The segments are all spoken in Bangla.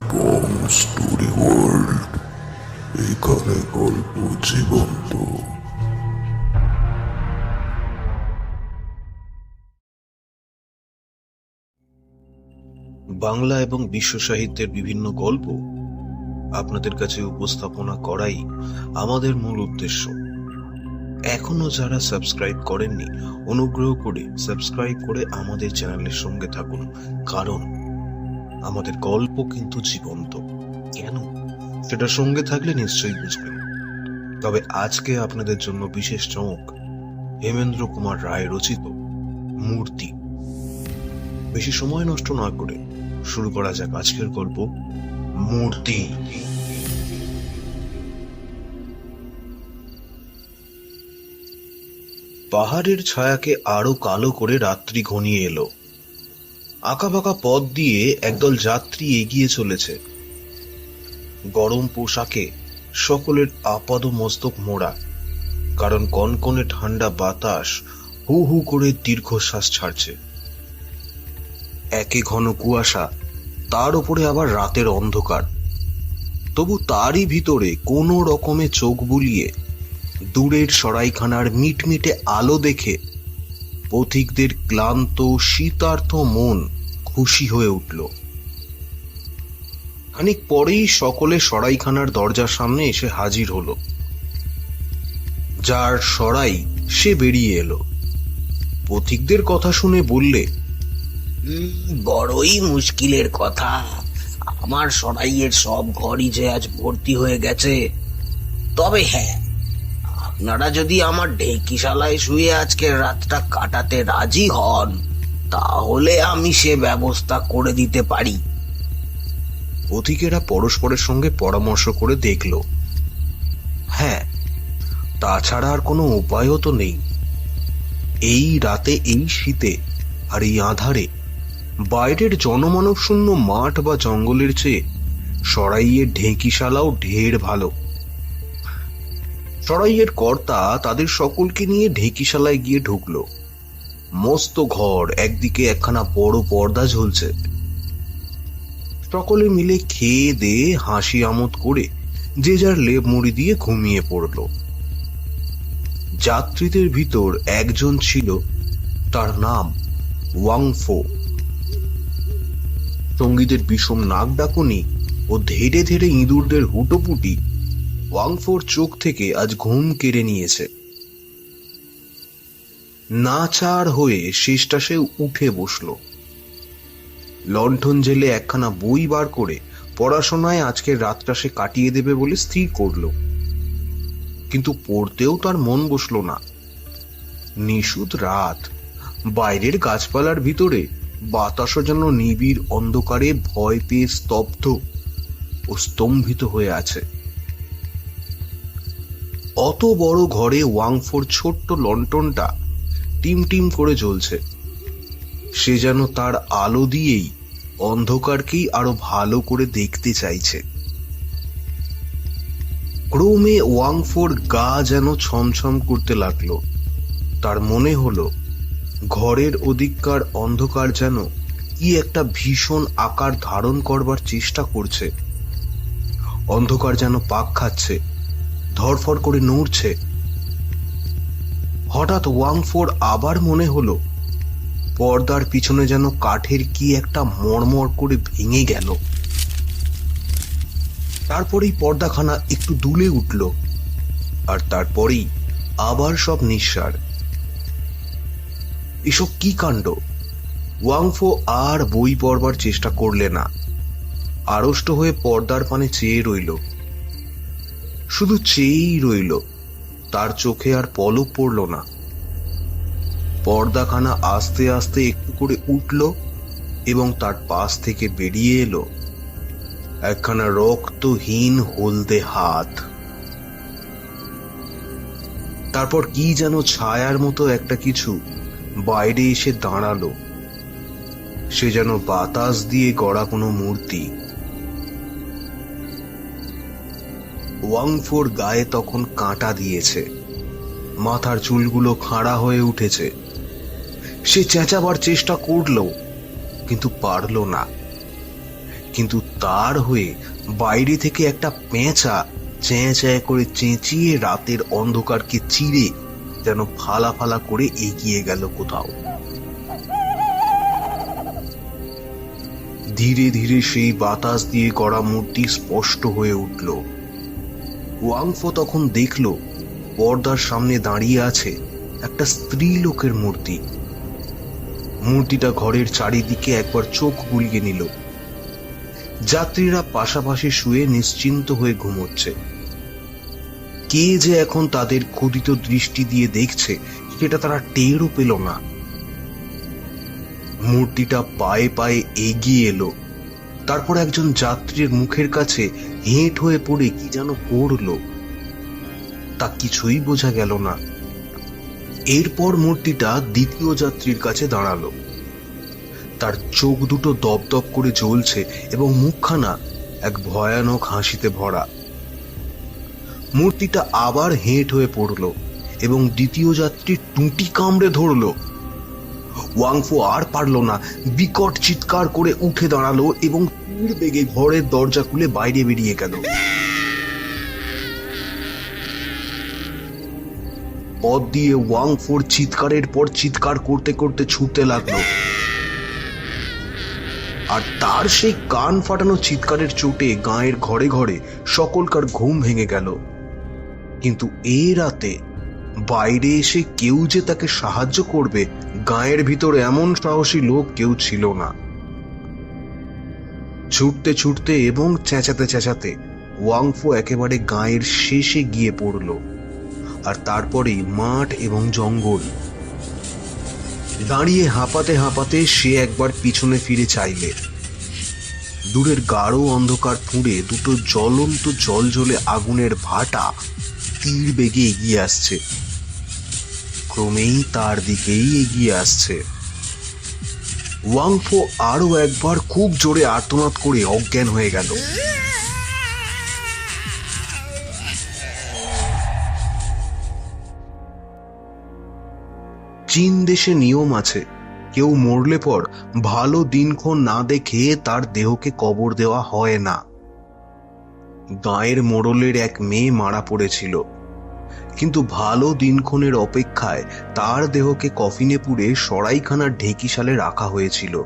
ওয়ার্ল্ড এখানে গল্প জীবন্ত। বাংলা এবং বিশ্ব সাহিত্যের বিভিন্ন গল্প আপনাদের কাছে উপস্থাপনা করাই আমাদের মূল উদ্দেশ্য। এখনও যারা সাবস্ক্রাইব করেননি, অনুগ্রহ করে সাবস্ক্রাইব করে আমাদের চ্যানেলের সঙ্গে থাকুন। কারণ আমাদের গল্প কিন্তু জীবন্ত। কেন? সেটা সঙ্গে থাকলে নিশ্চয়ই বুঝবেন। তবে আজকে আপনাদের জন্য বিশেষ চমক, হেমেন্দ্র কুমার রায় রচিত মূর্তি। বেশি সময় নষ্ট না করে শুরু করা যাক আজকের গল্প, মূর্তি। পাহাড়ের ছায়াকে আরও কালো করে রাত্রি ঘনিয়ে এলো। আঁকাবাঁকা পথ দিয়ে একদল যাত্রী এগিয়ে চলেছে। গরম পোশাকে সকলের আপাদ মস্তক মোড়া, কারণ কনকনে ঠান্ডা বাতাস হু হু করে দীর্ঘশ্বাস ছাড়ছে। একে ঘন কুয়াশা, তার উপরে আবার রাতের অন্ধকার। তবু তারই ভিতরে কোনো রকমে চোখ বুলিয়ে দূরের সরাইখানার মিটমিটে আলো দেখে পথিকদের ক্লান্ত, শীতার্থ মন খুশি হয়ে উঠল। খানিক পরেই সকলে সরাইখানার দরজার সামনে এসে হাজির হলো। যার সরাই সে বেরিয়ে এলো। পথিকদের কথা শুনে বললে বড়ই মুশকিলের কথা। আমার সরাইয়ের সব ঘরই যে আজ ভর্তি হয়ে গেছে। তবে হ্যাঁ আপনারা যদি আমার ঢেকিশালায় শুয়ে আজকের রাতটা কাটাতে রাজি হন, তাহলে আমি সে ব্যবস্থা করে দিতে পারি। পথিকেরা পরস্পরের সঙ্গে পরামর্শ করে দেখল। হ্যাঁ তাছাড়া আর কোনো উপায়ও তো নেই। এই রাতে, এই শীতে আর এই আধারে বাইরের জনমানব শূন্য মাঠ বা জঙ্গলের চেয়ে সরাইয়ের ঢেঁকিশালাও ঢের ভালো। সরাইয়ের কর্তা তাদের সকলকে নিয়ে ঢেঁকিশালায় গিয়ে ঢুকলো। মস্ত ঘর, একদিকে একখানা বড় পর্দা ঝুলছে। সকলে মিলে খেয়ে দিয়ে হাসি আমোদ করে যে যার লেপ মুড়ি দিয়ে ঘুমিয়ে পড়ল। যাত্রীদের ভিতর একজন ছিল, তার নাম ওয়াংফো। সঙ্গীদের বিষম নাক ডাকুনি ও ধীরে ধীরে ইঁদুরদের হুটোপুটি ওয়াংফোর চোখ থেকে আজ ঘুম কেড়ে নিয়েছে। না নাচার হয়ে শেষটা সে উঠে বসল। লণ্ঠন জেলে একখানা বই বার করে পড়াশোনায় আজকের রাতটা সে কাটিয়ে দেবে বলে স্থির করল। কিন্তু পড়তেও তার মন বসল না। নিশুত রাত। বাইরের গাছপালার ভিতরে বাতাসও যেন নিবিড় অন্ধকারে ভয় পেয়ে স্তব্ধ ও স্তম্ভিত হয়ে আছে। অত বড় ঘরে ওয়াংফোর ছোট্ট লণ্ঠনটা টিম টিম করে জ্বলছে। সে যেন তার আলো দিয়েই অন্ধকারকেই আরও ভালো করে দেখতে চাইছে। ক্রমে ওয়াংফোর গা যেন ছমছম করতে লাগল। তার মনে হলো, ঘরের ওদিককার অন্ধকার যেন কি একটা ভীষণ আকার ধারণ করবার চেষ্টা করছে। অন্ধকার যেন পাক খাচ্ছে। ধরফর করে নড়ছে। হঠাৎ ওয়াংফোর আবার মনে হলো, পর্দার পিছনে যেন কাঠের কি একটা মরমর করে ভেঙে গেল। তারপরেই পর্দাখানা একটু দুলে উঠল, আর তারপরেই আবার সব নিঃসার। এসব কি কাণ্ড? ওয়াংফো আর বই পড়বার চেষ্টা করলে না। আড়ষ্ট হয়ে পর্দার পানে চেয়ে রইল। শুধু চেয়েই রইল, তার চোখে আর পলক পড়ল না। পর্দাখানা আস্তে আস্তে একটু করে উঠল এবং তার পাশ থেকে বেরিয়ে এলো একখানা রক্তহীন হলদে হাত। তারপর কি যেন ছায়ার মতো একটা কিছু বাইরে এসে দাঁড়াল। সে যেন বাতাস দিয়ে গড়া কোনো মূর্তি। ওয়াংফোর গায়ে তখন কাঁটা দিয়েছে। মাথার চুলগুলো খাড়া হয়ে উঠেছে। সে চেঁচাবার চেষ্টা করল, কিন্তু পারল না। কিন্তু তার হয়ে বাইরে থেকে একটা পেঁচা চেঁ চেঁ করে চেঁচিয়ে রাতের অন্ধকারকে চিরে যেন ফালা ফালা করে এগিয়ে গেল কোথাও। ধীরে ধীরে সেই বাতাস দিয়ে গড়া মূর্তি স্পষ্ট হয়ে উঠল। ওয়াংফো তখন দেখল পর্দার সামনে দাঁড়িয়ে আছে একটা স্ত্রী লোকের মূর্তি। মূর্তিটা ঘরের চারিদিকে একবার চোখ বুলিয়ে নিল। যাত্রীরা পাশাপাশি শুয়ে নিশ্চিন্ত হয়ে ঘুমোচ্ছে। কে যে এখন তাদের ক্ষুদিত দৃষ্টি দিয়ে দেখছে, সেটা তারা টেরও পেল না। মূর্তিটা পায়ে পায়ে এগিয়ে এলো। তারপর একজন যাত্রীর মুখের কাছে হেঁট হয়ে পড়ে কি যেন পড়ল। তা কিছুই বোঝা গেল না। এরপর মূর্তিটা দ্বিতীয় যাত্রীর কাছে দাঁড়াল। তার চোখ দুটো দপদপ করে জ্বলছে এবং মুখখানা এক ভয়ানক হাসিতে ভরা। মূর্তিটা আবার হেঁট হয়ে পড়ল এবং দ্বিতীয় যাত্রী টুটি কামড়ে ধরল। ওয়াংফো আর পারল না, বিকট চিৎকার করে উঠে দাঁড়াল এবং তীর বেগে ঘরের দরজা খুলে বাইরে বেরিয়ে গেল। পথ দিয়ে ওয়াংফোর চিৎকারের পর চিৎকার করতে করতে ছুটতে লাগল। আর তার সেই কান ফাটানো চিৎকারের চোটে গাঁয়ের ঘরে ঘরে সকলকার ঘুম ভেঙে গেল। কিন্তু এই রাতে বাইরে এসে কেউ যে তাকে সাহায্য করবে, গাঁয়ের ভিতর এমন সাহসী লোক কেউ ছিল না। ছুটতে ছুটতে এবং চেঁচাতে চেঁচাতে ওয়াংফো একেবারে গাঁয়ের শেষে গিয়ে পড়ল, আর তারপরেই মাঠ এবং জঙ্গল। দাঁড়িয়ে হাঁপাতে হাঁপাতে সে একবার পিছনে ফিরে চাইলে। দূরের গাঢ় অন্ধকার ফুঁড়ে দুটো জ্বলন্ত জল জ্বলে আগুনের ভাটা তীর বেগে এগিয়ে আসছে। ক্রমেই তার দিকেই এগিয়ে আসছে। ওয়াংফো আরও একবার খুব জোরে আর্তনাদ করে অজ্ঞান হয়ে গেল। চীন দেশে নিয়ম আছে, কেউ মরলে পর ভালো দিনক্ষণ না দেখে তার দেহকে কবর দেওয়া হয় না। গাঁয়ের মোড়লের এক মেয়ে মারা পড়েছিল। কিন্তু ভালো দিনক্ষণের অপেক্ষায় তার দেহকে কফিনে পুড়ে সরাইখানার ঢেকিশালে রাখা হয়েছিল।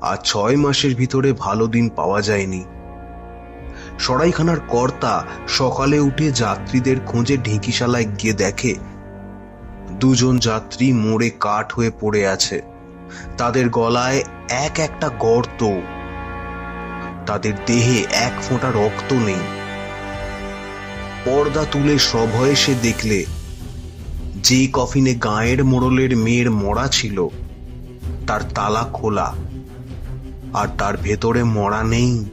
আর ছয় মাসের ভিতরে ভালো দিন পাওয়া যায়নি। সরাইখানার কর্তা সকালে উঠে যাত্রীদের খোঁজে ঢেঁকিশালায় গিয়ে দেখে, দুজন যাত্রী মোড়ে কাঠ হয়ে পড়ে আছে। তাদের গলায় এক একটা গর্ত। তাদের দেহে এক ফোঁটা রক্ত নেই। পর্দা তুলে সভয়ে সে দেখলে যে কফিনে গায়ের মোড়লের মেয়ের মরা ছিল, তার তালা খোলা, আর তার ভেতরে মরা নেই।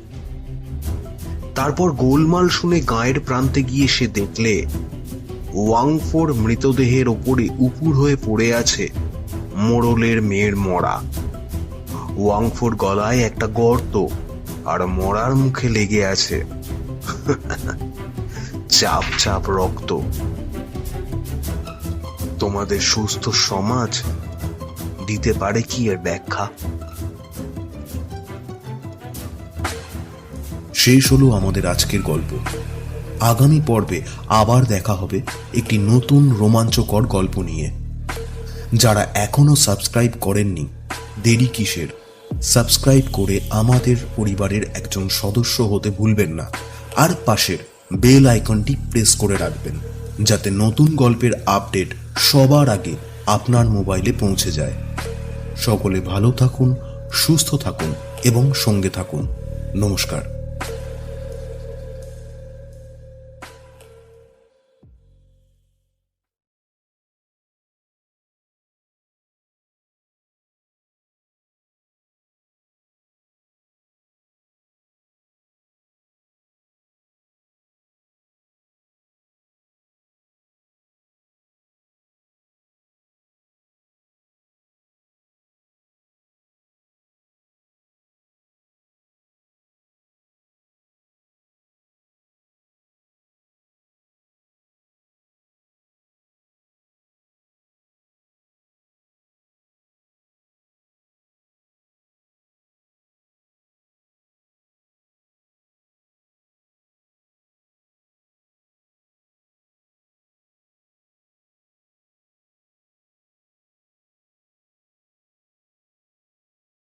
তারপর গোলমাল শুনে গায়ের প্রান্তে গিয়ে সে দেখলে, ওয়াংফোর মৃতদেহের ওপরে উপুর হয়ে পড়ে আছে মোড়লের মেয়ের মরা ওয়াংফোর গলায় একটা গর্ত, আর মরার মুখে লেগে আছে। চাপ চাপ রক্ত। তোমাদের সুস্থ সমাজ দিতে পারে কি এর ব্যাখ্যা? শেষ হলো আমাদের আজকের গল্প। আগামী পর্বে আবার দেখা হবে একটি নতুন রোমাঞ্চকর গল্প নিয়ে। যারা এখনও সাবস্ক্রাইব করেননি, দেরি কিসের? সাবস্ক্রাইব করে আমাদের পরিবারের একজন সদস্য হতে ভুলবেন না। আর পাশের বেল আইকনটি প্রেস করে রাখবেন, যাতে নতুন গল্পের আপডেট সবার আগে আপনার মোবাইলে পৌঁছে যায়। সকলে ভালো থাকুন, সুস্থ থাকুন এবং সঙ্গে থাকুন। নমস্কার।